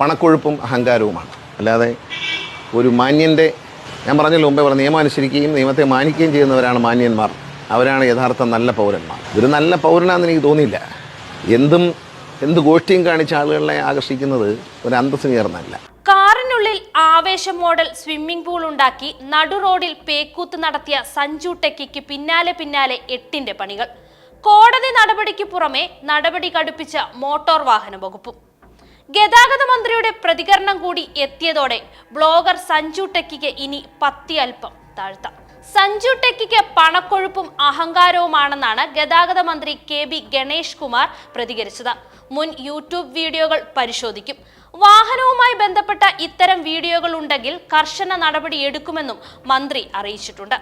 പണക്കൊഴുപ്പും അഹങ്കാരവുമാണ്. അല്ലാതെ ഒരു മാന്യന്റെ ഞാൻ പറഞ്ഞല്ലോ മുമ്പേ പറഞ്ഞ നിയമം അനുസരിക്കുകയും നിയമത്തെ മാനിക്കുകയും ചെയ്യുന്നവരാണ് മാന്യന്മാർ. അവരാണ് യഥാർത്ഥ നല്ല പൗരന്മാർ. ഒരു നല്ല പൗരനാണെന്ന് എനിക്ക് തോന്നിയില്ല. എന്തും എന്ത് ഗോഷ്ഠിയും കാണിച്ച ആളുകളെ ആകർഷിക്കുന്നത് ഒരു അന്തസ്സിന് കാറിനുള്ളിൽ ആവേശം മോഡൽ സ്വിമ്മിംഗ് പൂൾ ഉണ്ടാക്കി നടു റോഡിൽ പേക്കൂത്ത് നടത്തിയ സഞ്ജു ടെക്കിക്ക് പിന്നാലെ പിന്നാലെ എട്ടിന്റെ പണികൾ. കോടതി നടപടിക്ക് പുറമെ നടപടി കടുപ്പിച്ച മോട്ടോർ വാഹന വകുപ്പും. ഗതാഗത മന്ത്രിയുടെ പ്രതികരണം കൂടി എത്തിയതോടെ ബ്ലോഗർ സഞ്ജു ടെക്കിക്ക് ഇനി പത്തി അല്പം താഴ്ത്താം. സഞ്ജു ടെക്കിക്ക് പണക്കൊഴുപ്പും അഹങ്കാരവുമാണെന്നാണ് ഗതാഗത മന്ത്രി കെ ബി ഗണേഷ് കുമാർ പ്രതികരിച്ചത്. മുൻ യൂട്യൂബ് വീഡിയോകൾ പരിശോധിക്കും. വാഹനവുമായി ബന്ധപ്പെട്ട ഇത്തരം വീഡിയോകൾ ഉണ്ടെങ്കിൽ കർശന നടപടി എടുക്കുമെന്നും മന്ത്രി അറിയിച്ചിട്ടുണ്ട്.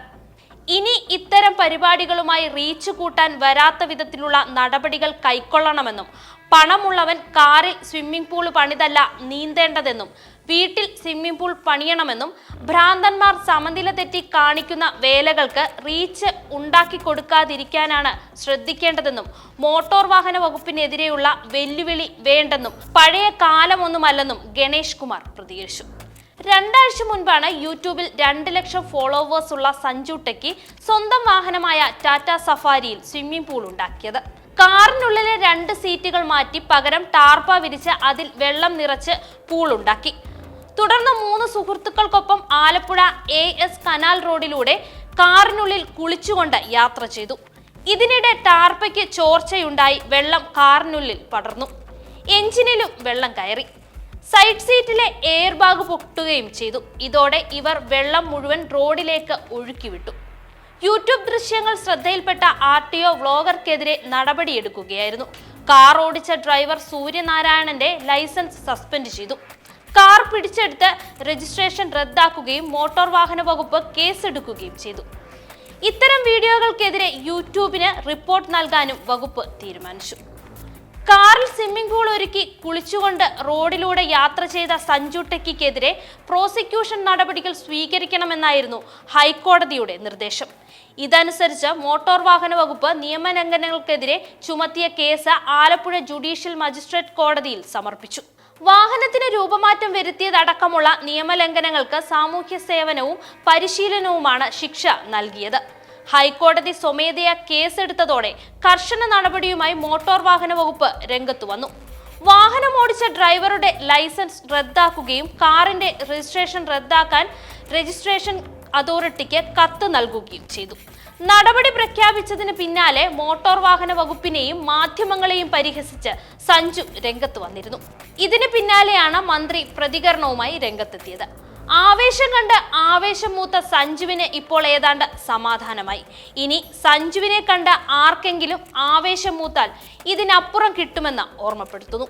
ഇനി ഇത്തരം പരിപാടികളുമായി റീച്ച് കൂട്ടാൻ വരാത്ത വിധത്തിലുള്ള നടപടികൾ കൈക്കൊള്ളണമെന്നും പണമുള്ളവൻ കാറിൽ സ്വിമ്മിംഗ് പൂൾ പണിതല്ല നീന്തേണ്ടതെന്നും വീട്ടിൽ സ്വിമ്മിംഗ് പൂൾ പണിയണമെന്നും ഭ്രാന്തന്മാർ സമനില തെറ്റി കാണിക്കുന്ന വേലകൾക്ക് റീച്ച് ഉണ്ടാക്കി കൊടുക്കാതിരിക്കാനാണ് ശ്രദ്ധിക്കേണ്ടതെന്നും മോട്ടോർ വാഹന വകുപ്പിനെതിരെയുള്ള വെല്ലുവിളി വേണ്ടെന്നും പഴയ കാലമൊന്നുമല്ലെന്നും ഗണേഷ് കുമാർ പ്രതികരിച്ചു. രണ്ടാഴ്ച മുൻപാണ് യൂട്യൂബിൽ രണ്ട് ലക്ഷം ഫോളോവേഴ്സ് ഉള്ള സഞ്ജു ടെക്കി സ്വന്തം വാഹനമായ ടാറ്റ സഫാരിയിൽ സ്വിമ്മിംഗ് പൂൾ ഉണ്ടാക്കിയത്. കാറിനുള്ളിലെ രണ്ട് സീറ്റുകൾ മാറ്റി പകരം ടാർപ്പ വിരിച്ച് അതിൽ വെള്ളം നിറച്ച് പൂൾ ഉണ്ടാക്കി. തുടർന്ന് മൂന്ന് സുഹൃത്തുക്കൾക്കൊപ്പം ആലപ്പുഴ എ എസ് കനാൽ റോഡിലൂടെ കാറിനുള്ളിൽ കുളിച്ചുകൊണ്ട് യാത്ര ചെയ്തു. ഇതിനിടെ ടാർപ്പയ്ക്ക് ചോർച്ചയുണ്ടായി വെള്ളം കാറിനുള്ളിൽ പടർന്നു. എഞ്ചിനിലും വെള്ളം കയറി. സൈഡ് സീറ്റിലെ എയർ ബാഗ് പൊട്ടുകയും ചെയ്തു. ഇതോടെ ഇവർ വെള്ളം മുഴുവൻ റോഡിലേക്ക് ഒഴുക്കിവിട്ടു. യൂട്യൂബ് ദൃശ്യങ്ങൾ ശ്രദ്ധയിൽപ്പെട്ട ആർ ടി ഒ വ്ളോഗർക്കെതിരെ നടപടിയെടുക്കുകയായിരുന്നു. കാർ ഓടിച്ച ഡ്രൈവർ സൂര്യനാരായണന്റെ ലൈസൻസ് സസ്പെൻഡ് ചെയ്തു. കാർ പിടിച്ചെടുത്ത് രജിസ്ട്രേഷൻ റദ്ദാക്കുകയും മോട്ടോർ വാഹന വകുപ്പ് കേസെടുക്കുകയും ചെയ്തു. ഇത്തരം വീഡിയോകൾക്കെതിരെ യൂട്യൂബിന് റിപ്പോർട്ട് നൽകാനും വകുപ്പ് തീരുമാനിച്ചു. കാറിൽ സ്വിമ്മിംഗ് പൂൾ ഒരുക്കി കുളിച്ചുകൊണ്ട് റോഡിലൂടെ യാത്ര ചെയ്ത സഞ്ജു ടെക്കിക്കെതിരെ പ്രോസിക്യൂഷൻ നടപടികൾ സ്വീകരിക്കണമെന്നായിരുന്നു ഹൈക്കോടതിയുടെ നിർദ്ദേശം. ഇതനുസരിച്ച് മോട്ടോർ വാഹന വകുപ്പ് നിയമലംഘനങ്ങൾക്കെതിരെ ചുമത്തിയ കേസ് ആലപ്പുഴ ജുഡീഷ്യൽ മജിസ്ട്രേറ്റ് കോടതിയിൽ സമർപ്പിച്ചു. വാഹനത്തിന് രൂപമാറ്റം വരുത്തിയതടക്കമുള്ള നിയമലംഘനങ്ങൾക്ക് സാമൂഹ്യ സേവനവും പരിശീലനവുമാണ് ശിക്ഷ നൽകിയത്. ഹൈക്കോടതി സ്വമേധയാ കേസെടുത്തതോടെ കർശന നടപടിയുമായി മോട്ടോർ വാഹന വകുപ്പ് രംഗത്തു വന്നു. വാഹനം ഓടിച്ച ഡ്രൈവറുടെ ലൈസൻസ് റദ്ദാക്കുകയും കാറിന്റെ രജിസ്ട്രേഷൻ റദ്ദാക്കാൻ രജിസ്ട്രേഷൻ അതോറിറ്റിക്ക് കത്ത് നൽകുകയും ചെയ്തു. നടപടി പ്രഖ്യാപിച്ചതിന് പിന്നാലെ മോട്ടോർ വാഹന വകുപ്പിനെയും മാധ്യമങ്ങളെയും പരിഹസിച്ച് സഞ്ജു രംഗത്ത് വന്നിരുന്നു. ഇതിന് പിന്നാലെയാണ് മന്ത്രി പ്രതികരണവുമായി രംഗത്തെത്തിയത്. ആവേശം കണ്ട് ആവേശം മൂത്ത സഞ്ജുവിന് ഇപ്പോൾ ഏതാണ്ട് സമാധാനമായി. ഇനി സഞ്ജുവിനെ കണ്ട ആർക്കെങ്കിലും ആവേശം മൂത്താൽ ഇതിനപ്പുറം കിട്ടുമെന്ന് ഓർമ്മപ്പെടുത്തുന്നു.